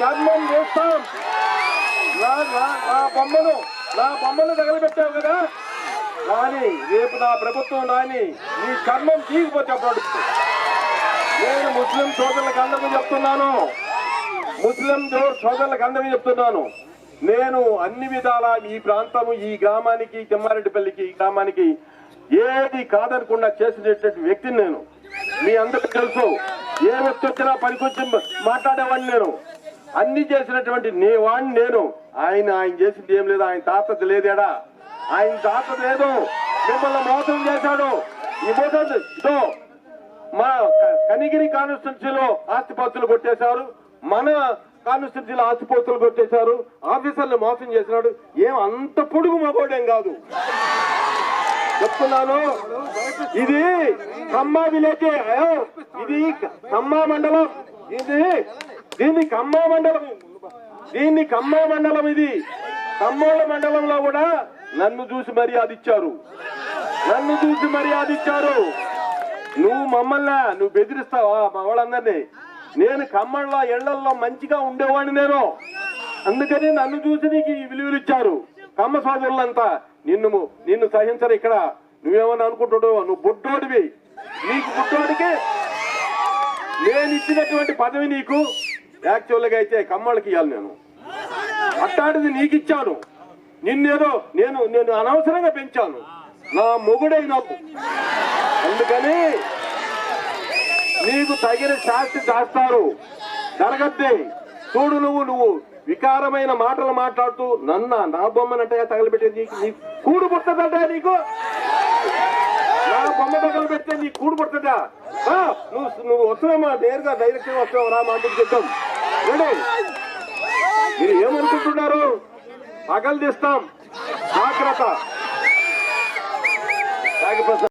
ధర్మం చేస్తాం. నా నా బొమ్మను నా బొమ్మను తగలబెట్టావు కదా? కానీ రేపు నా ప్రభుత్వం నాని నీ కర్మం తీసుకొచ్చా ప్రభుత్వం నేను ముస్లిం సోదరులకు అందరికీ చెప్తున్నాను. ముస్లిం సోదరులకు అందరికీ చెప్తున్నాను. నేను అన్ని విధాల ఈ ప్రాంతము ఈ గ్రామానికి తిమ్మారెడ్డిపల్లికి ఈ గ్రామానికి ఏది కాదనకుండా చేసినటువంటి వ్యక్తిని నేను. మీ అందరికీ తెలుసు. ఏ వ్యక్తి వచ్చినా పనికొచ్చి మాట్లాడేవాడిని నేను. అన్ని చేసినటువంటి నీ వాడిని నేను. ఆయన ఆయన చేసింది ఏం లేదు ఆయన తాతది లేదేడా ఆయన తాత లేదు. మిమ్మల్ని మోసం చేశాడు. ఈ మోసం ఇదో మా కనిగిరి కాన్స్టిట్యున్సీలో ఆస్తిపాస్తులు కొట్టేశారు. మన కాన్స్టిట్యున్సీలో ఆస్తిపాస్తులు కొట్టేశారు. ఆఫీసర్లు మోసం చేసినాడు. ఏం అంత పొడుగు మగోడేం కాదు. చెప్తున్నాను. ఇది ఖమ్మా విలేజ్ ఇది ఖమ్మా మండలం ఇది దీన్ని కమ్మా మండలం. దీన్ని కమ్మా మండలం ఇది. కమ్మోళ్ళ మండలంలో కూడా నన్ను చూసి మర్యాద ఇచ్చారు. నన్ను చూసి మర్యాద ఇచ్చారు. నువ్వు మమ్మల్ని నువ్వు బెదిరిస్తావా మా వాళ్ళందరినీ? నేను కమ్మళ్ళ ఇళ్ళల్లో మంచిగా ఉండేవాడిని నేను. అందుకని నన్ను చూసి నీకు ఈ విలువలు ఇచ్చారు. కమ్మ సోదరులంతా నిన్ను నిన్ను సహించరు ఇక్కడ. నువ్వేమన్నా అనుకుంటున్నావు నువ్వు బుడ్డోడివి. నీకు బుడ్డోడికి నేను ఇచ్చినటువంటి పదవి నీకు. యాక్చువల్గా అయితే కమ్మళ్ళకి ఇవ్వాలి నేను. అట్టాంటిది నీకు ఇచ్చాను నిన్నేదో నేను నేను అనవసరంగా పెంచాను. నా మొగుడైనప్పుడు. అందుకని నీకు తగిన శాస్తి చేస్తారు జరగద్దే. చూడు నువ్వు నువ్వు వికారమైన మాటలు మాట్లాడుతూ నన్న నా బొమ్మనంటే తగలబెట్టేది నీకు కూడు పుట్టదంటే నీకు? కొమ్మ బొమ్మ పెడితే నీ కూడు పడుతుందా? ఆ, నువ్వు నువ్వు వస్తున్నామా నేరుగా డైరెక్ట్ వస్తున్నావు? రా మాట చెప్తాం రెడీ. మీరు ఏమనుకుంటున్నారు? పగలు తీస్తాం. జాగ్రత్త.